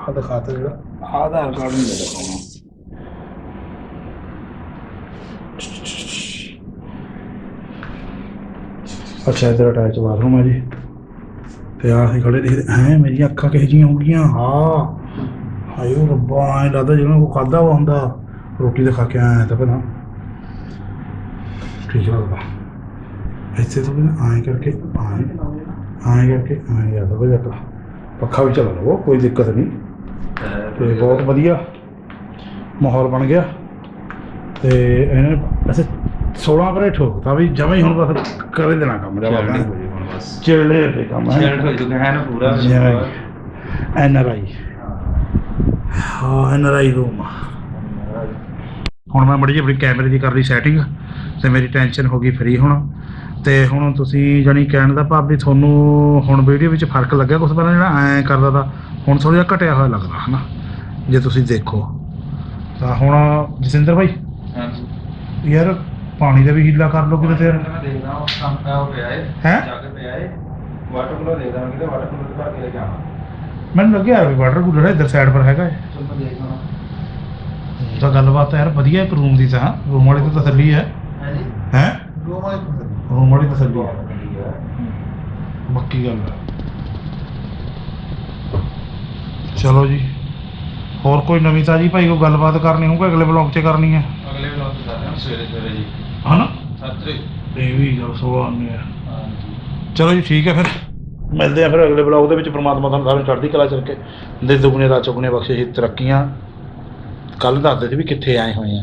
ਆ ਦਿਖਾਤਾ ਜਿਹੜਾ। ਆਧਾਰ ਕਾਰਡ ਨਹੀਂ ਦਿਖਾਉਣਾ ਅੱਛਾ ਇਧਰ ਅਟੈਚ ਬਾਥਰੂਮ ਹੈ ਜੀ। ਤੇ ਆਹ ਅਸੀਂ ਖੜੇ ਦੇਖਦੇ ਹੈ ਮੇਰੀਆਂ ਅੱਖਾਂ ਕਿਹੋ ਜਿਹੀਆਂ ਹੋ ਗਈਆਂ ਹਾਂ। ਹਾਏ ਓ ਰੱਬਾ ਐ ਲੱਗਦਾ ਜਿਵੇਂ ਕੋ ਖਾਦਾ ਵਾ ਹੁੰਦਾ। ਰੋਟੀ ਤਾਂ ਖਾ ਕੇ ਆਇਆ ਤਾਂ ਪਹਿਲਾਂ। ਠੀਕ ਹੈ ਬਾਬਾ। ਇੱਥੇ ਤੋਂ ਵੀ ਆਏ ਕਰਕੇ ਆਏ ਆਏ ਕਰਕੇ ਆਏ ਆ ਤਾਂ ਬਈ ਪੱਖਾ ਵੀ ਚੱਲ ਲਵੋ ਕੋਈ ਦਿੱਕਤ ਨਹੀਂ। ਤੇ ਬਹੁਤ ਵਧੀਆ ਮਾਹੌਲ ਬਣ ਗਿਆ। ਤੇ ਇਹਨੇ ਅਸੀਂ 16 ਪਰੇ ਠੋਕਤਾ ਵੀ ਜਮਾ ਹੀ ਹੁਣ ਬਸ ਕਰੇ ਦੇਣਾ ਕੰਮ ਦਾ ਚੱਲਣੀ ਹੋ ਬਸ। ਚਿਹੜੇ ਤੇ ਕੰਮ ਹੈ? ਚੈਲਡ ਹੋ ਜੂਗਾ ਹੈ ਨਾ ਪੂਰਾ ਜਿਵੇਂ ਐਨ ਆਰ ਆਈ। ਹਾਂ ਐਨ ਆਰ ਆਈ ਰੂਮ। ਹੁਣ ਮੈਂ ਬੜੀ ਜਿਹੀ ਆਪਣੀ ਕੈਮਰੇ ਦੀ ਕਰ ਲਈ ਸੈਟਿੰਗ ਤੇ ਮੇਰੀ ਟੈਨਸ਼ਨ ਹੋ ਗਈ ਫਰੀ ਹੁਣ। ਤੇ ਹੁਣ ਤੁਸੀਂ ਜਾਨੀ ਕਹਿਣ ਦਾ ਭਾਵ ਵੀ ਤੁਹਾਨੂੰ ਹੁਣ ਵੀਡੀਓ ਵਿੱਚ ਫ਼ਰਕ ਲੱਗਿਆ ਕੁਛ ਪਹਿਲਾਂ ਜਿਹੜਾ ਐਂ ਕਰਦਾ ਤਾ ਹੁਣ ਥੋੜਾ ਜਿਹਾ ਘਟਿਆ ਹੋਇਆ ਲੱਗਦਾ ਹਨਾ? ਜੇ ਤੁਸੀਂ ਦੇਖੋ। ਤਾਂ ਹੁਣ ਜਸਿੰਦਰ ਭਾਈ? ਹਾਂਜੀ। ਯਾਰ ਪਾਣੀ ਦਾ ਵੀ ਹੀਲਾ ਕਰ ਲਓ ਕਿਤੇ ਤੇ ਮੈਂ ਦੇਖਦਾ ਉਹ ਕੰਮ ਕਾ ਹੋ ਪਿਆ ਹੈ ਹੈਂ? ਜਾ ਕੇ ਪਿਆ ਹੈ ਵਾਟਰ ਕੂਲਰ ਦੇਖਦਾ ਮੈਂ ਕਿਤੇ ਵਾਟਰ ਕੂਲਰ ਭਰ ਕੇ ਲੈ ਕੇ ਆਵਾਂ। ਮੈਨੂੰ ਲੱਗਿਆ ਵੀ ਵਾਟਰ ਕੂਲਰ ਇੱਧਰ ਸਾਈਡ ਪਰ ਹੈਗਾ ਹੈ ਚਲ ਮੈਂ ਦੇਖਦਾ ਤਾਂ ਗੱਲਬਾਤ ਯਾਰ ਵਧੀਆ ਇੱਕ ਰੂਮ ਦੀ ਤਾਂ ਰੂਮ ਵਾਲੀ ਤਾਂ ਤਸੱਲੀ ਹੈ। ਹੈ ਜੀ? ਹੈ? ਦੋ ਵਾਲੇ ਰੂਮ ਵਾਲੀ ਤਸੱਲੀ ਹੈ। ਹੈ। ਪੱਕੀ ਗੱਲ ਹੈ। ਚਲੋ ਜੀ। ਹੋਰ ਕੋਈ ਨਵੀਂ ਤਾਜੀ ਭਾਈ ਕੋਈ ਗੱਲਬਾਤ ਕਰਨੀ ਹੋਊਗਾ ਅਗਲੇ ਬਲੌਗ 'ਚ ਕਰਨੀ ਹੈ। ਅਗਲੇ ਵਲੌਗ ਤੇ ਕਰਦੇ ਹਾਂ ਸਵੇਰੇ ਸਵੇਰੇ ਜੀ ਹਨਾ ਸੱਤਰੇ ਇਹ ਵੀ ਗੱਲ ਸੋਹਣੀ ਹੈ ਹਾਂਜੀ। ਚਲੋ ਜੀ ਠੀਕ ਹੈ ਫਿਰ। ਮਿਲਦੇ ਆ ਫਿਰ ਅਗਲੇ ਬਲੌਗ ਦੇ ਵਿੱਚ। ਪ੍ਰਮਾਤਮਾ ਤੁਹਾਨੂੰ ਸਾਰਿਆਂ ਨੂੰ ਚੜ੍ਹਦੀ ਕਲਾ ਚ ਰੱਖੇ। ਦੇ ਦੁਗਣੇ ਦਾ ਚੁਗਣੇ ਬਖਸ਼ੇ ਹੀ ਤਰੱਕੀਆਂ ਕੱਲ ਦੱਸਦੇ ਸੀ ਵੀ ਕਿੱਥੇ ਆਏ ਹੋਏ ਆ।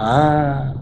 ਹਾਂ।